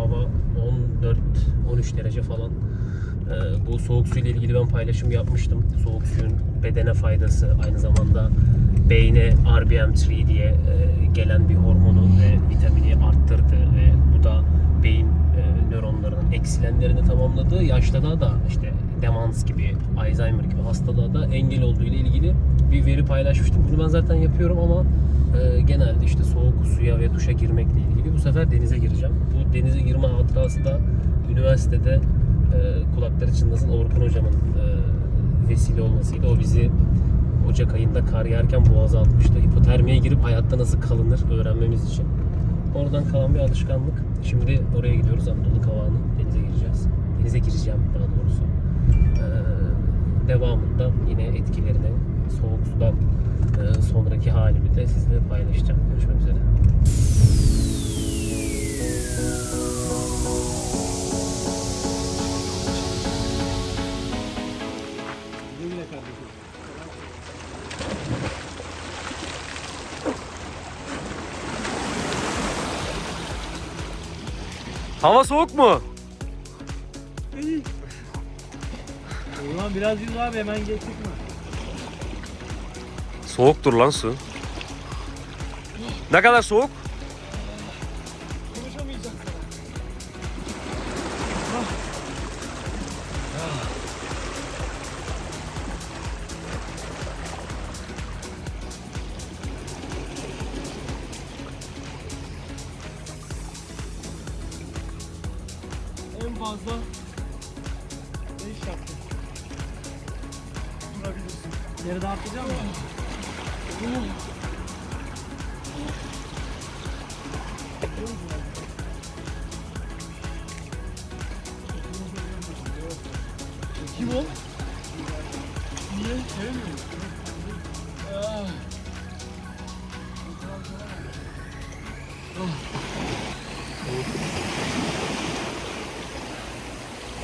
hava 14-13 derece falan. Ee, bu soğuk su ile ilgili ben paylaşım yapmıştım. Soğuk suyun bedene faydası aynı zamanda beyne RBM3 diye e, gelen bir hormonu ve vitamini arttırdı ve bu da beyin e, nöronlarının eksilenlerini tamamladı. Da da işte demans gibi, Alzheimer gibi hastalığa da engel olduğu ile ilgili bir veri paylaşmıştım. Bunu ben zaten yapıyorum ama e, genelde işte soğuk suya ve duşa girmekle ilgili bu sefer denize gireceğim. Bu denize girme hatırası da üniversitede e, kulakları çınlasın Orkun hocamın e, vesile olmasıydı. O bizi Ocak ayında kar yağarken boğaza atmıştı. Hipotermiye girip hayatta nasıl kalınır öğrenmemiz için. Oradan kalan bir alışkanlık. Şimdi oraya gidiyoruz Anadolu Kavağı'nı. Denize gireceğiz. Denize gireceğim daha doğrusu. Devamında yine etkilerini soğuk sudan e, sonraki halimi de sizle paylaşacağım. Görüşmek üzere. Hava soğuk mu? Ulan biraz yüz abi hemen geçtik mi? Soğuktur lan su. Ne kadar soğuk? En fazla 5 yaptım. Geride artacak mı? Kim o? Niye? Sevmiyor? Ah.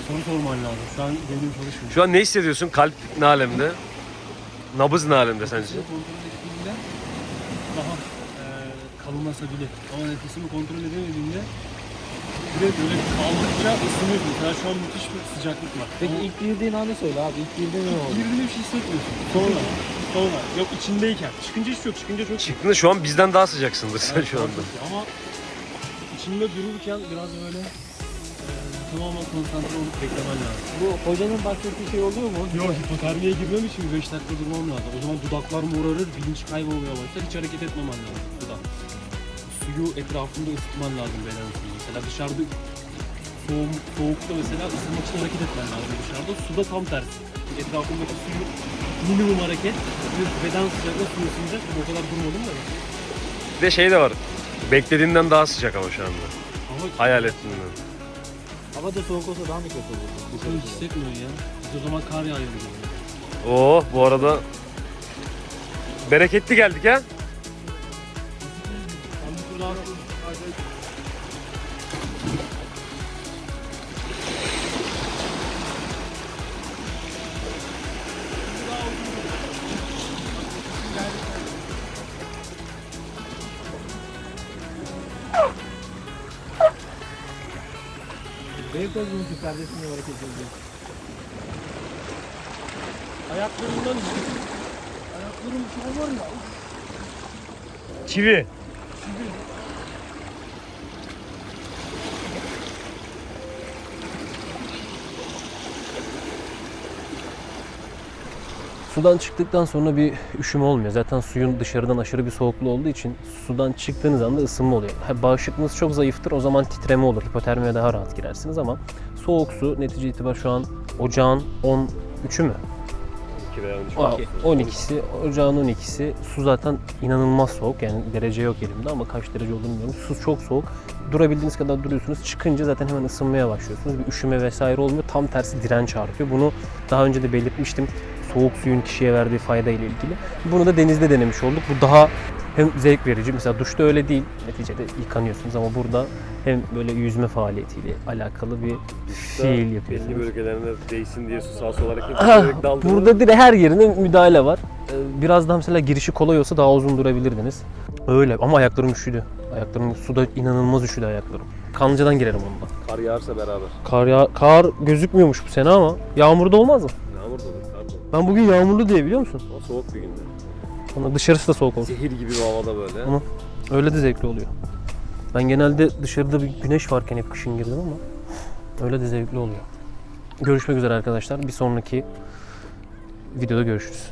Soru sorman lazım. An benim çalışmıyor. Şu an ne hissediyorsun? Kalp ne alemde? Nabız ne alemde sence? kontrol daha e, kalınmasa bile ama nefesimi kontrol edemediğimde direkt böyle kaldıkça ısınıyor. Mesela şu an müthiş bir sıcaklık var. Peki Ama ilk girdiğin anı söyle abi. İlk girdiğin ne oldu? girdiğinde bir şey hissetmiyorsun. Sonra, sonra. Yok içindeyken. Çıkınca hiç yok. Çıkınca çok Çıktığında şu an bizden daha sıcaksındır sen Evet, şu anda. Ama içinde dururken biraz böyle tamamen konsantre olup beklemen lazım. Bu hocanın bahsettiği şey oluyor mu? Yok hipotermiye girmem için 5 dakika durmam lazım. O zaman dudaklar morarır, bilinç kaybolmaya başlar. Hiç hareket etmemen lazım suda. Suyu etrafında ısıtman lazım beden suyu. Mesela dışarıda soğuk, soğukta mesela ısınmak için hareket etmen lazım dışarıda. Suda tam tersi. Etrafındaki suyu minimum hareket ve beden sıcaklığında suyu ısınacak. O kadar durmadım da. Bir de şey de var. Beklediğinden daha sıcak ama şu anda. Ama Hayal ettiğinden. Hava da soğuk olsa daha mı kötü olur? bunu hissetmiyorsun ya. Biz o zaman kar yağıyor. Oo bu arada bereketli geldik ha. Ben bu kadar Beykoz mu kardeşimle hareket ediyor? ayaklarımdan ayaklarım şu var ya. Çivi. Sudan çıktıktan sonra bir üşüme olmuyor. Zaten suyun dışarıdan aşırı bir soğukluğu olduğu için sudan çıktığınız anda ısınma oluyor. Ha, bağışıklığınız çok zayıftır. O zaman titreme olur. Hipotermiye daha rahat girersiniz ama soğuk su netice itibariyle şu an ocağın 13'ü mü? 2 veya 13. Aa, 12'si, ocağın 12'si. Su zaten inanılmaz soğuk. Yani derece yok elimde ama kaç derece olduğunu bilmiyorum. Su çok soğuk. Durabildiğiniz kadar duruyorsunuz. Çıkınca zaten hemen ısınmaya başlıyorsunuz. Bir üşüme vesaire olmuyor. Tam tersi direnç artıyor. Bunu daha önce de belirtmiştim. Soğuk suyun kişiye verdiği fayda ile ilgili. Bunu da denizde denemiş olduk. Bu daha hem zevk verici. Mesela duşta öyle değil. Neticede yıkanıyorsunuz ama burada hem böyle yüzme faaliyetiyle alakalı bir fiil yapıyorsunuz. Belli bölgelerine değsin diye su sağa sola hareket Ah, Burada direkt her yerine müdahale var. Ee, Biraz daha mesela girişi kolay olsa daha uzun durabilirdiniz. Öyle ama ayaklarım üşüdü. Ayaklarım suda inanılmaz üşüdü ayaklarım. Kanlıca'dan girerim onunla. Kar yağarsa beraber. Kar, ya- kar gözükmüyormuş bu sene ama yağmurda olmaz mı? Ben bugün yağmurlu diye biliyor musun? O soğuk bir günde. Sonra dışarısı da soğuk olsun. Zehir gibi bir havada böyle. Ama- Öyle de zevkli oluyor. Ben genelde dışarıda bir güneş varken hep kışın girdim ama öyle de zevkli oluyor. Görüşmek üzere arkadaşlar. Bir sonraki videoda görüşürüz.